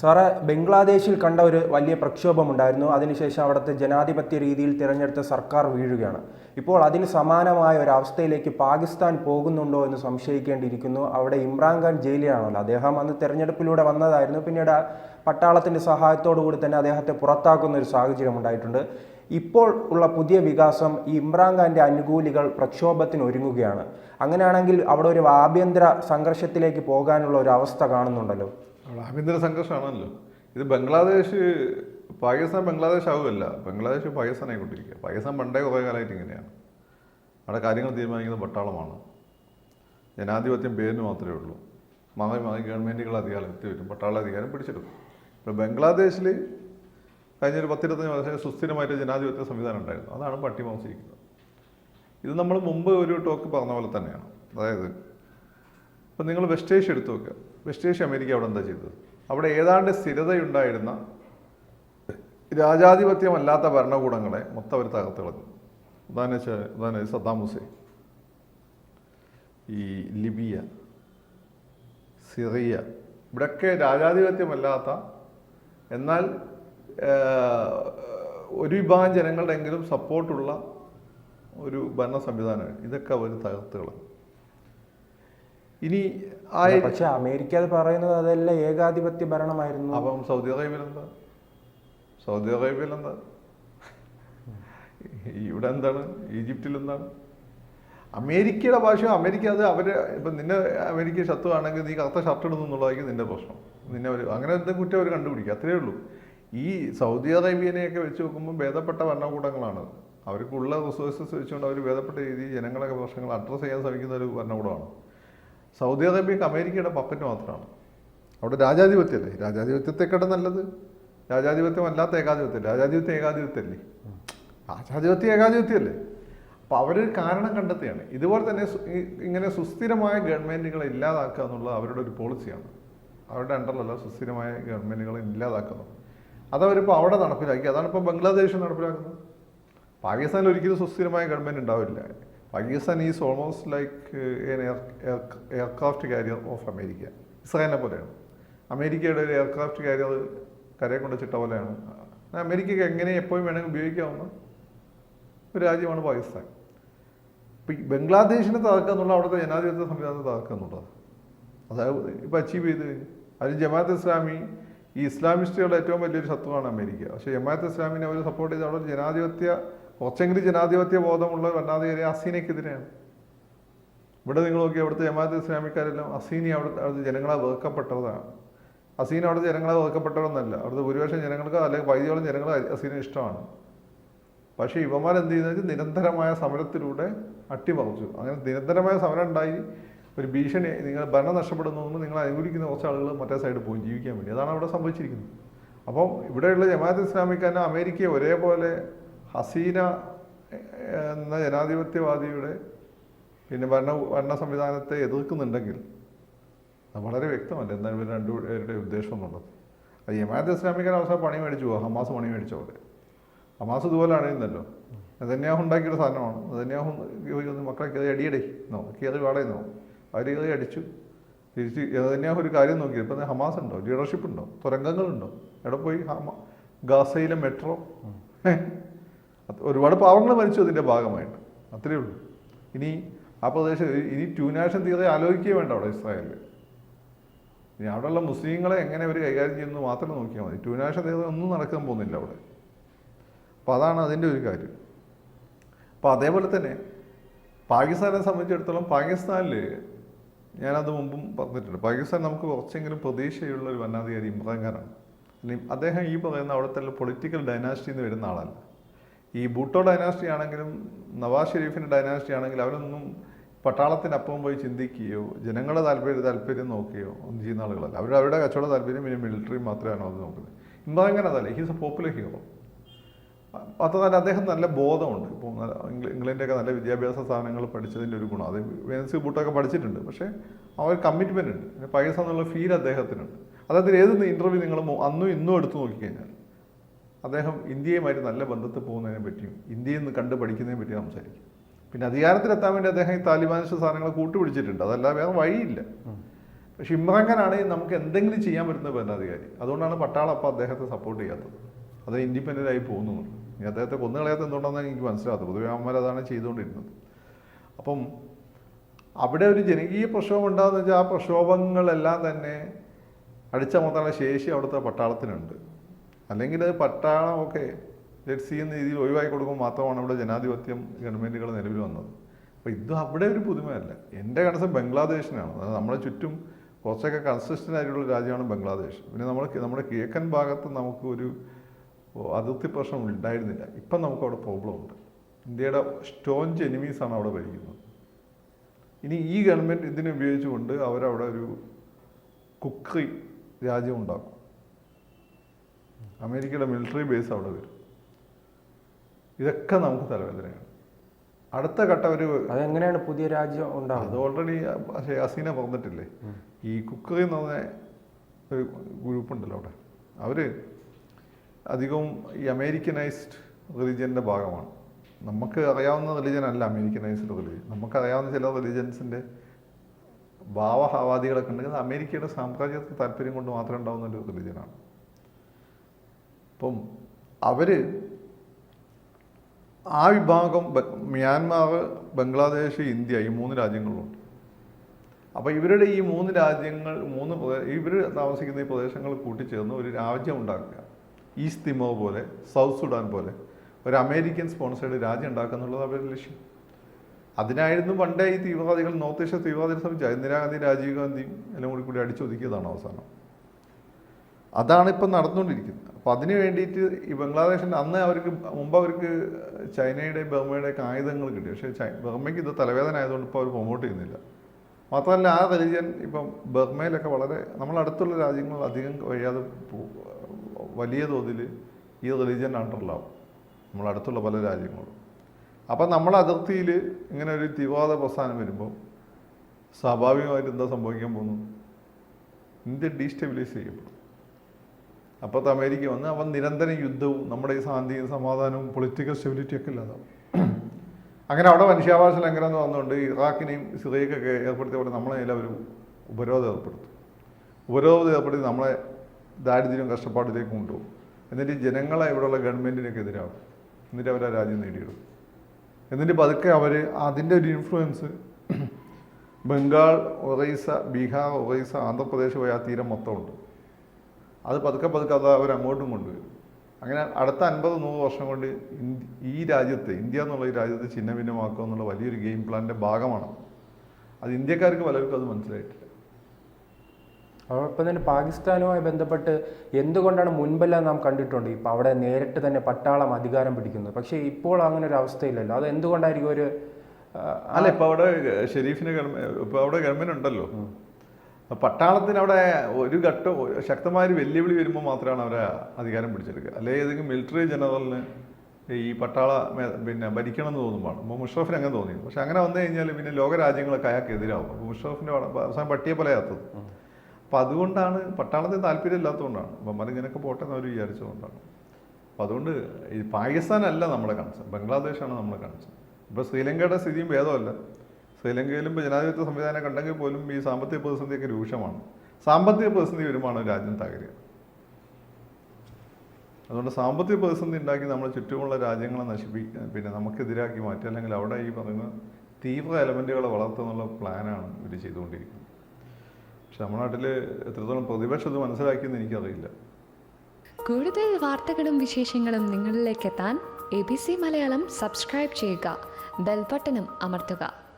Sir ബംഗ്ലാദേശിൽ കണ്ട ഒരു വലിയ പ്രക്ഷോഭമുണ്ടായിരുന്നു. അതിനുശേഷം അവിടുത്തെ ജനാധിപത്യ രീതിയിൽ തിരഞ്ഞെടുത്ത സർക്കാർ വീഴുകയാണ്. ഇപ്പോൾ അതിന് സമാനമായ ഒരു അവസ്ഥയിലേക്ക് പാകിസ്ഥാൻ പോകുന്നുണ്ടോ എന്ന് സംശയിക്കേണ്ടിയിരിക്കുന്നു. അവിടെ ഇമ്രാൻഖാൻ ജയിലിലാണല്ലോ. അദ്ദേഹം അന്ന് തിരഞ്ഞെടുപ്പിലൂടെ വന്നതായിരുന്നു. പിന്നീട് പട്ടാളത്തിന്റെ സഹായത്തോടു കൂടി തന്നെ അദ്ദേഹത്തെ പുറത്താക്കുന്ന ഒരു സാഹചര്യം ഉണ്ടായിട്ടുണ്ട്. ഇപ്പോൾ ഉള്ള പുതിയ വികാസം ഈ ഇമ്രാൻഖാന്റെ അനുകൂലികൾ പ്രക്ഷോഭത്തിന് ഒരുങ്ങുകയാണ്. അങ്ങനെയാണെങ്കിൽ അവിടെ ഒരു ആഭ്യന്തര സംഘർഷത്തിലേക്ക് പോകാനുള്ള ഒരു അവസ്ഥ കാണുന്നുണ്ടല്ലോ. ആഭ്യന്തര സംഘർഷമാണല്ലോ. ഇത് ബംഗ്ലാദേശ് പാകിസ്ഥാൻ ബംഗ്ലാദേശ് ആവുമല്ല ബംഗ്ലാദേശ് പാകിസ്ഥാനായിക്കൊണ്ടിരിക്കുക പാകിസ്ഥാൻ പണ്ടേ കുറേ കാലമായിട്ട് ഇങ്ങനെയാണ്. അവിടെ കാര്യങ്ങൾ തീരുമാനിക്കുന്നത് പട്ടാളമാണ്. ജനാധിപത്യം പേരിന് മാത്രമേ ഉള്ളൂ. മാറി മാറി ഗവൺമെന്റുകൾ അധികാരത്തിൽ വരും. പട്ടാള അധികാരം പിടിച്ചെടുക്കും. ഇപ്പോൾ ബംഗ്ലാദേശിൽ കഴിഞ്ഞൊരു പത്തിരുപത്തഞ്ച് വർഷം സുസ്ഥിരമായിട്ട് ജനാധിപത്യ സംവിധാനം ഉണ്ടായിരുന്നു. അതാണ് പട്ടിമോസിക്കുന്നത് ഇത് നമ്മൾ മുമ്പ് ഒരു ടോക്ക് പറഞ്ഞ പോലെ തന്നെയാണ്. അതായത് ഇപ്പം നിങ്ങൾ വെസ്റ്റേഷ്യ എടുത്തു നോക്കുക. വെസ്റ്റ് ഏഷ്യ അമേരിക്ക അവിടെ എന്താ ചെയ്തത്? അവിടെ ഏതാണ്ട് സ്ഥിരതയുണ്ടായിരുന്ന രാജാധിപത്യമല്ലാത്ത ഭരണകൂടങ്ങളെ മൊത്തം അവർ തകർത്ത് കളഞ്ഞു. ഉദാഹരണം ഉദാഹരണം സദ്ദാം ഹുസൈൻ. ഈ ലിബിയ സിറിയ ഇവിടെയൊക്കെ രാജാധിപത്യമല്ലാത്ത എന്നാൽ ഒരു വിഭാഗം ജനങ്ങളുടെയെങ്കിലും സപ്പോർട്ടുള്ള ഒരു ഭരണ സംവിധാനമാണ്. ഇതൊക്കെ അവർ തകർത്ത് കളഞ്ഞു. ഇനി പക്ഷെ അമേരിക്ക അത് പറയുന്നത് അതെല്ലാം ഏകാധിപത്യ ഭരണമായിരുന്നു. അപ്പം സൗദി അറേബ്യയിൽ എന്താ? സൗദി അറേബ്യയിൽ എന്താ? ഇവിടെ എന്താണ്? ഈജിപ്തിൽ എന്താണ്? അമേരിക്കയുടെ ഭാഷ അമേരിക്ക അത് അവർ ഇപ്പം നിന്നെ അമേരിക്ക ശത്രുവാണെങ്കിൽ നീ കറുത്ത ഷർട്ട് ഇടുന്നു എന്നുള്ളതായിരിക്കും നിന്റെ പ്രശ്നം. നിന്നെ ഒരു അങ്ങനെ എന്തെങ്കിലും കുറ്റം അവർ കണ്ടുപിടിക്കുക അത്രയേ ഉള്ളൂ. ഈ സൗദി അറേബ്യനെയൊക്കെ വെച്ച് നോക്കുമ്പോൾ ഭേദപ്പെട്ട ഭരണകൂടങ്ങളാണ്. അവർക്കുള്ള റിസോഴ്സസ് വെച്ചുകൊണ്ട് അവർ ഭേദപ്പെട്ട രീതിയിൽ ജനങ്ങളൊക്കെ പ്രശ്നങ്ങൾ അഡ്രസ്സ് ചെയ്യാൻ ശ്രമിക്കുന്ന ഒരു ഭരണകൂടമാണ്. സൗദി അറേബ്യക്ക് അമേരിക്കയുടെ പപ്പറ്റ് മാത്രമാണ്. അവിടെ രാജാധിപത്യമല്ലേ രാജാധിപത്യത്തെക്കാട്ട് നല്ലത്. രാജാധിപത്യം അല്ലാത്ത ഏകാധിപത്യം. രാജാധിപത്യം ഏകാധിപത്യമല്ലേ? രാജാധിപത്യം ഏകാധിപത്യമല്ലേ? അപ്പം അവർ കാരണം കണ്ടെത്തുകയാണ്. ഇതുപോലെ തന്നെ ഇങ്ങനെ സുസ്ഥിരമായ ഗവൺമെന്റുകളെ ഇല്ലാതാക്കുക എന്നുള്ളത് അവരുടെ ഒരു പോളിസിയാണ് അവരുടെ അണ്ടറിലല്ല സുസ്ഥിരമായ ഗവൺമെന്റുകളെ ഇല്ലാതാക്കുന്നു അതവരിപ്പോൾ അവിടെ നടപ്പിലാക്കി. അതാണ് ഇപ്പോൾ ബംഗ്ലാദേശ് നടപ്പിലാക്കുന്നത്. പാകിസ്ഥാനിൽ ഒരിക്കലും സുസ്ഥിരമായ ഗവൺമെന്റ് ഉണ്ടാവില്ല. Pakistan is almost like aircraft carrier of America ഇസ്രായേലിനെ പോലെയാണ്. അമേരിക്കയുടെ ഒരു എയർക്രാഫ്റ്റ് കാരിയർ കരയെ കൊണ്ട് ചിട്ട പോലെയാണ്. അമേരിക്കയ്ക്ക് എങ്ങനെ എപ്പോഴും വേണമെങ്കിൽ ഉപയോഗിക്കാവുന്ന ഒരു രാജ്യമാണ് പാകിസ്ഥാൻ. ഇപ്പം ബംഗ്ലാദേശിനെ തകർക്കുക എന്നുള്ള അവിടുത്തെ ജനാധിപത്യ സംവിധാനത്തെ തകർക്കുക എന്നുള്ളത്. അതായത് ഇപ്പം അച്ചീവ് ചെയ്ത് കഴിഞ്ഞു. അതിൽ ജമാഅത്ത് ഇസ്ലാമി ഈ ഇസ്ലാമിസ്റ്റുകളുടെ ഏറ്റവും വലിയൊരു ശത്രുവാണ് അമേരിക്ക. പക്ഷേ ജമാഅത്ത് ഇസ്ലാമിനെ അവർ സപ്പോർട്ട് ചെയ്ത് അവിടെ ജനാധിപത്യ കുറച്ചെങ്കിലും ജനാധിപത്യ ബോധമുള്ള ഭരണാധികാരി അസീനയ്ക്കെതിരെയാണ്. ഇവിടെ നിങ്ങൾ നോക്കി അവിടുത്തെ ജമാഅത്ത് ഇസ്ലാമിക്കാരെല്ലാം അസീനി അവിടെ അവിടുത്തെ ജനങ്ങളെ വെറുക്കപ്പെട്ടതാണ് അസീന അവിടുത്തെ ജനങ്ങളെ വെറുക്കപ്പെട്ടവരൊന്നല്ല. അവിടുത്തെ ഭൂരിപക്ഷം ജനങ്ങൾക്ക് അല്ലെങ്കിൽ വൈദ്യോളം ജനങ്ങൾ അസീന ഇഷ്ടമാണ്. പക്ഷേ ഇവന്മാർ എന്ത് ചെയ്യുന്നത് നിരന്തരമായ സമരത്തിലൂടെ അട്ടിമറിച്ചു. അങ്ങനെ നിരന്തരമായ സമരം ഉണ്ടായി. ഒരു ഭീഷണി നിങ്ങൾ ഭരണം നഷ്ടപ്പെടുന്നു നിങ്ങൾ അനുകൂലിക്കുന്ന കുറച്ച് ആളുകൾ മറ്റേ സൈഡിൽ പോയി ജീവിക്കാൻ വേണ്ടി. അതാണ് അവിടെ സംഭവിച്ചിരിക്കുന്നത്. അപ്പം ഇവിടെയുള്ള ജമാഅത്ത് ഇസ്ലാമിക്കാരനെ അമേരിക്കയെ ഒരേപോലെ ഹസീന എന്ന ജനാധിപത്യവാദിയുടെ പിന്നെ ഭരണ ഭരണ സംവിധാനത്തെ എതിർക്കുന്നുണ്ടെങ്കിൽ അത് വളരെ വ്യക്തമല്ല എന്താണ് ഇവർ രണ്ടുപേരുടെ ഉദ്ദേശം എന്നുള്ളത്. അത് ജമാഅത്ത് ഇസ്ലാമിക്കാൻ അവസാനം പണി മേടിച്ചു പോകാം ഹമാസ് പണി മേടിച്ച പോലെ ഹമാസ് ഇതുപോലെ അണിയുന്നല്ലോ. ഉണ്ടാക്കിയ ഉണ്ടാക്കിയൊരു സാധനമാണ്. നെതന്യാഹു ഒന്ന് മക്കളെ കയറി അടിയടേ എന്നോ കയറി വാടയെന്നോ അവർ കയറി അടിച്ചു. തിരിച്ച് അതന്യാഹു ഒരു കാര്യം നോക്കി ഇപ്പം ഹമാസ് ഉണ്ടോ? ലീഡർഷിപ്പ് ഉണ്ടോ? തുരങ്കങ്ങളുണ്ടോ? എവിടെ പോയി? ഹമാ ഗാസയിലെ മെട്രോ? ഒരുപാട് പാവങ്ങൾ മരിച്ചു അതിന്റെ ഭാഗമായിട്ട്. അത്രയേ ഉള്ളൂ. ഇനി ആ പ്രദേശം ഇനി ട്യൂനാഷൻ തീരെ ആലോചിക്കുകയും വേണ്ട അവിടെ ഇസ്രായേലിൽ ഇനി അവിടെയുള്ള മുസ്ലിങ്ങളെ എങ്ങനെ അവർ കൈകാര്യം ചെയ്യുന്നു മാത്രം നോക്കിയാൽ മതി. ട്യൂനാഷൻ തീരെ ഒന്നും നടക്കാൻ പോകുന്നില്ല അവിടെ. അപ്പോൾ അതാണ് അതിന്റെ ഒരു കാര്യം. അപ്പോൾ അതേപോലെ തന്നെ പാകിസ്ഥാനെ സംബന്ധിച്ചിടത്തോളം പാകിസ്ഥാനിൽ ഞാനത് മുമ്പും പറഞ്ഞിട്ടുണ്ട്. പാകിസ്ഥാൻ നമുക്ക് കുറച്ചെങ്കിലും പ്രതീക്ഷയുള്ള ഒരു ഭരണാധികാരി ഇമ്രാൻഖാനാണ്. അല്ലെങ്കിൽ അദ്ദേഹം ഈ പറയുന്ന അവിടുത്തെ പൊളിറ്റിക്കൽ ഡൈനാസ്റ്റിന്ന് വരുന്ന ആളല്ല. ഈ ബൂട്ടോ ഡൈനാസ്റ്റി ആണെങ്കിലും നവാസ് ഷെരീഫിന്റെ ഡൈനാസ്റ്റി ആണെങ്കിലും അവരൊന്നും പട്ടാളത്തിനപ്പം പോയി ചിന്തിക്കുകയോ ജനങ്ങളുടെ താല്പര്യം താല്പര്യം നോക്കുകയോ ഒന്നും ചെയ്യുന്ന ആളുകളല്ല. അവർ അവരുടെ കച്ചവട താല്പര്യം പിന്നെ മിലിറ്ററി മാത്രമാണ് അത് നോക്കുന്നത്. ഇമ്രാൻഖാൻ അതല്ല ഹീസ് എ പോപ്പുലർ ഹീറോ മാത്രമല്ല അദ്ദേഹം നല്ല ബോധമുണ്ട്. ഇപ്പോൾ നല്ല ഇംഗ്ലണ്ടിന്റെയൊക്കെ നല്ല വിദ്യാഭ്യാസ സ്ഥാപനങ്ങൾ പഠിച്ചതിന്റെ ഒരു ഗുണം. അത് വെനസ് ബൂട്ടൊക്കെ പഠിച്ചിട്ടുണ്ട്. പക്ഷേ ആ ഒരു കമ്മിറ്റ്മെന്റ് ഉണ്ട്. പൈസ എന്നുള്ള ഫീൽ അദ്ദേഹത്തിനുണ്ട്. അദ്ദേഹത്തിന് ഏത് ഇന്റർവ്യൂ നിങ്ങൾ അന്നും ഇന്നും എടുത്തു നോക്കിക്കഴിഞ്ഞാൽ അദ്ദേഹം ഇന്ത്യയുമായിട്ട് നല്ല ബന്ധത്തിൽ പോകുന്നതിനെ പറ്റിയും ഇന്ത്യയിൽ നിന്ന് കണ്ട് പഠിക്കുന്നതിനെ പറ്റി സംസാരിക്കും. പിന്നെ അധികാരത്തിലെത്താൻ വേണ്ടി അദ്ദേഹം ഈ താലിബാനിസ്റ്റ് സാധനങ്ങളെ കൂട്ടുപിടിച്ചിട്ടുണ്ട്. അതല്ല വേറെ വഴിയില്ല. പക്ഷെ ഇമ്രാൻഖാനാണെങ്കിൽ നമുക്ക് എന്തെങ്കിലും ചെയ്യാൻ പറ്റുന്ന ഭരണാധികാരി. അതുകൊണ്ടാണ് പട്ടാളം അപ്പം അദ്ദേഹത്തെ സപ്പോർട്ട് ചെയ്യാത്തത്. അത് ഇൻഡിപെൻഡന്റ് ആയി പോകുന്നുണ്ട് ഇനി അദ്ദേഹത്തെ കൊന്നുകളയാത്ത എന്തുകൊണ്ടാണ് എന്തുകൊണ്ടാണെന്ന് എനിക്ക് മനസ്സിലാകും പൊതുവെ അമ്മമാർ അതാണ് ചെയ്തുകൊണ്ടിരുന്നത്. അപ്പം അവിടെ ഒരു ജനകീയ പ്രക്ഷോഭം ഉണ്ടാകുന്ന വെച്ചാൽ ആ പ്രക്ഷോഭങ്ങളെല്ലാം തന്നെ അടിച്ചമർത്താനുള്ള ശേഷി അവിടുത്തെ പട്ടാളത്തിനുണ്ട്. അല്ലെങ്കിൽ അത് പട്ടാളമൊക്കെ സി എന്ന രീതിയിൽ ഒഴിവാക്കി കൊടുക്കുമ്പോൾ മാത്രമാണ് ഇവിടെ ജനാധിപത്യം ഗവൺമെന്റുകൾ നിലവിൽ വന്നത്. അപ്പോൾ ഇത് അവിടെ ഒരു പുതുമയല്ല. എന്റെ കൺസെപ്റ്റ് ബംഗ്ലാദേശിനാണ്. അതായത് നമ്മുടെ ചുറ്റും കുറച്ചൊക്കെ കൺസിസ്റ്റന്റ് ആയിട്ടുള്ള രാജ്യമാണ് ബംഗ്ലാദേശ്. പിന്നെ നമ്മൾ നമ്മുടെ കിഴക്കൻ ഭാഗത്ത് നമുക്ക് ഒരു അതിർത്തി പ്രശ്നം ഉണ്ടായിരുന്നില്ല. ഇപ്പം നമുക്ക് അവിടെ പ്രോബ്ലം ഉണ്ട്. ഇന്ത്യയുടെ സ്റ്റോഞ്ച് എനിമീസാണ് അവിടെ ഭരിക്കുന്നത്. ഇനി ഈ ഗവൺമെന്റ് ഇതിനെ ഉപയോഗിച്ചുകൊണ്ട് അവരവിടെ ഒരു കുക്കറി രാജ്യം ഉണ്ടാക്കും. അമേരിക്കയുടെ മിലിറ്ററി ബേസ് അവിടെ വരും. ഇതൊക്കെ നമുക്ക് തലവേദനയാണ്. അടുത്ത ഘട്ടം ഒരു അതെങ്ങനെയാണ് പുതിയ രാജ്യം അത് ഉണ്ടാകുന്നത് ഓൾറെഡി ഹസീന പറഞ്ഞിട്ടില്ലേ. ഈ കുക്കറി എന്ന് പറഞ്ഞ ഒരു ഗ്രൂപ്പ് ഉണ്ടല്ലോ അവിടെ. അവർ അധികവും ഈ അമേരിക്കനൈസ്ഡ് റിലിജന്റെ ഭാഗമാണ്. നമുക്ക് അറിയാവുന്ന റിലിജൻ അല്ല അമേരിക്കനൈസ്ഡ് റിലിജൻ. നമുക്ക് അറിയാവുന്ന ചില റിലിജൻസിന്റെ ഭാവഹാവാദികളൊക്കെ ഉണ്ടെങ്കിൽ അമേരിക്കയുടെ സാമ്രാജ്യത്തെ താല്പര്യം കൊണ്ട് മാത്രം ഉണ്ടാകുന്ന ഒരു റിലീജിയനാണ് അപ്പം അവർ ആ വിഭാഗം മ്യാൻമാർ ബംഗ്ലാദേശ് ഇന്ത്യ ഈ മൂന്ന് രാജ്യങ്ങളുണ്ട്. അപ്പോൾ ഇവരുടെ ഈ മൂന്ന് രാജ്യങ്ങൾ മൂന്ന് ഇവർ താമസിക്കുന്ന ഈ പ്രദേശങ്ങൾ കൂട്ടിച്ചേർന്ന് ഒരു രാജ്യം ഉണ്ടാക്കുക. ഈസ്റ്റ് തിമോ പോലെ സൗത്ത് സുഡാൻ പോലെ ഒരു അമേരിക്കൻ സ്പോൺസേഡ് രാജ്യം ഉണ്ടാക്കുക എന്നുള്ളത് അവരുടെ ലക്ഷ്യം. അതിനായിരുന്നു പണ്ടേ ഈ തീവ്രവാദികൾ നോർത്ത് ഏഷ്യ തീവ്രവാദികൾ ശ്രമിച്ചത് ഇന്ദിരാഗാന്ധി രാജീവ് ഗാന്ധിയും എല്ലാം കൂടി കൂടി അടിച്ചൊതുക്കിയതാണ് അവസാനം. അതാണ് ഇപ്പം നടന്നുകൊണ്ടിരിക്കുന്നത്. അപ്പോൾ അതിന് വേണ്ടിയിട്ട് ഈ ബംഗ്ലാദേശിന്റെ അന്ന് അവർക്ക് മുമ്പ് അവർക്ക് ചൈനയുടെ ബർമയുടെ ഒക്കെ ആയുധങ്ങൾ കിട്ടി. പക്ഷേ ബർമയ്ക്ക് ഇത് തലവേദന ആയതുകൊണ്ട് ഇപ്പോൾ അവർ പ്രൊമോട്ട് ചെയ്യുന്നില്ല. മാത്രമല്ല ആ റിലിജൻ ഇപ്പം ബർമയിലൊക്കെ വളരെ നമ്മളടുത്തുള്ള രാജ്യങ്ങൾ അധികം കഴിയാതെ വലിയ തോതിൽ ഈ റിലിജൻ അണ്ടറിലാവും നമ്മളടുത്തുള്ള പല രാജ്യങ്ങളും. അപ്പം നമ്മൾ അതിർത്തിയിൽ ഇങ്ങനെ ഒരു തീവ്രവാദ പ്രസ്ഥാനം വരുമ്പോൾ സ്വാഭാവികമായിട്ട് എന്താ സംഭവിക്കാൻ പോകുന്നു? ഇന്ത്യ ഡീസ്റ്റെബിലൈസ് ചെയ്യപ്പെടും. അപ്പോഴത്തെ അമേരിക്ക വന്ന് അവൻ നിരന്തരം യുദ്ധവും നമ്മുടെ ഈ ശാന്തിയും സമാധാനവും പൊളിറ്റിക്കൽ സ്റ്റെബിലിറ്റി ഒക്കെ ഇല്ലാതാവും. അങ്ങനെ അവിടെ മനുഷ്യാവകാശ ലംഘനം എന്ന് വന്നുകൊണ്ട് ഇറാഖിനെയും സിറിയക്കൊക്കെ ഏർപ്പെടുത്തിയ പോലെ നമ്മളെ അവർ ഉപരോധം ഏർപ്പെടുത്തും. ഉപരോധം ഏർപ്പെടുത്തി നമ്മളെ ദാരിദ്ര്യവും കഷ്ടപ്പാടിലേക്ക് കൊണ്ടുപോകും. എന്നിട്ട് ജനങ്ങളെ ഇവിടെയുള്ള ഗവൺമെന്റിനൊക്കെ എതിരാകും എന്നിട്ട് അവരെ രാജ്യം നേടിയെടുക്കും. എന്നിട്ട് പതുക്കെ അവർ അതിന്റെ ഒരു ഇൻഫ്ലുവൻസ് ബംഗാൾ ഒറീസ ബീഹാർ ഒറീസ ആന്ധ്രാപ്രദേശ് പോയി ആ തീരം മൊത്തം ഉണ്ട് അത് പതുക്കെ പതുക്കെ അത് അവർ അങ്ങോട്ടും കൊണ്ടുവരും. അങ്ങനെ അടുത്ത അൻപത് നൂറ് വർഷം കൊണ്ട് ഈ രാജ്യത്തെ ഇന്ത്യ എന്നുള്ള ഈ രാജ്യത്തെ ചിഹ്ന ഭിന്നമാക്കുക എന്നുള്ള വലിയൊരു ഗെയിം പ്ലാനിന്റെ ഭാഗമാണ് അത്. ഇന്ത്യക്കാർക്ക് പലർക്കും അത് മനസ്സിലായിട്ടില്ല. അതോടൊപ്പം തന്നെ പാകിസ്ഥാനുമായി ബന്ധപ്പെട്ട് എന്തുകൊണ്ടാണ് മുൻപെല്ലാം നാം കണ്ടിട്ടുണ്ട്? ഇപ്പം അവിടെ നേരിട്ട് തന്നെ പട്ടാളം അധികാരം പിടിക്കുന്നത്. പക്ഷേ ഇപ്പോൾ അങ്ങനെ ഒരു അവസ്ഥയില്ലല്ലോ. അത് എന്തുകൊണ്ടായിരിക്കും ഒരു അല്ല ഇപ്പോൾ അവിടെ ഷെരീഫിന് ഗവൺമെന്റ് ഇപ്പോൾ അവിടെ ഗവൺമെന്റ് ഉണ്ടല്ലോ പട്ടാളത്തിന് അവിടെ ഒരു ഘട്ടം ശക്തമായ ഒരു വെല്ലുവിളി വരുമ്പോൾ മാത്രമാണ് അവരെ അധികാരം പിടിച്ചെടുക്കുക. അല്ലെങ്കിൽ ഏതെങ്കിലും മിലിറ്ററി ജനറലിന് ഈ പട്ടാള പിന്നെ ഭരിക്കണം എന്ന് തോന്നുമ്പോൾ അപ്പോൾ മുഷറഫിന് അങ്ങനെ തോന്നി പക്ഷെ അങ്ങനെ വന്നു കഴിഞ്ഞാൽ പിന്നെ ലോകരാജ്യങ്ങളൊക്കെ അയാൾക്ക് എതിരാവും. അപ്പോൾ മുഷറഫിന്റെ അവസാനം പട്ടിയെ പോലെ പോലെയാത്തത് അപ്പം അതുകൊണ്ടാണ് പട്ടാളത്തിന് താല്പര്യം ഇല്ലാത്തതുകൊണ്ടാണ് അപ്പം മറിങ്ങനൊക്കെ പോട്ടെ എന്ന് അവർ വിചാരിച്ചതുകൊണ്ടാണ്. അപ്പം അതുകൊണ്ട് ഈ പാകിസ്ഥാനല്ല നമ്മുടെ കൺസേൺ ബംഗ്ലാദേശാണ് നമ്മുടെ കൺസേൺ ഇപ്പോൾ ശ്രീലങ്കയുടെ സ്ഥിതിയും ഭേദമല്ല. ശ്രീലങ്കയിലും ഇപ്പോൾ ജനാധിപത്യ സംവിധാനം കണ്ടെങ്കിൽ പോലും ഈ സാമ്പത്തിക പ്രതിസന്ധിയൊക്കെ രൂക്ഷമാണ്. സാമ്പത്തിക പ്രതിസന്ധി വരുമാണ് രാജ്യം തകരുക. അതുകൊണ്ട് സാമ്പത്തിക പ്രതിസന്ധി ഉണ്ടാക്കി നമ്മുടെ ചുറ്റുമുള്ള രാജ്യങ്ങളെ നശിപ്പിക്കുക പിന്നെ നമുക്കെതിരാക്കി മാറ്റുക അല്ലെങ്കിൽ അവിടെ ഈ പറയുന്ന തീവ്ര എലമെന്റുകളെ വളർത്തുന്നുള്ള പ്ലാനാണ് ഇവർ ചെയ്തുകൊണ്ടിരിക്കുന്നത്. പക്ഷെ നമ്മുടെ നാട്ടിൽ എത്രത്തോളം പ്രതിപക്ഷം ഇത് മനസ്സിലാക്കിയെന്ന് എനിക്കറിയില്ല. കൂടുതൽ വാർത്തകളും വിശേഷങ്ങളും നിങ്ങളിലേക്ക് എത്താൻ A B C Malayalam subscribe ചെയ്യുക ബെൽബട്ടനും അമർത്തുക.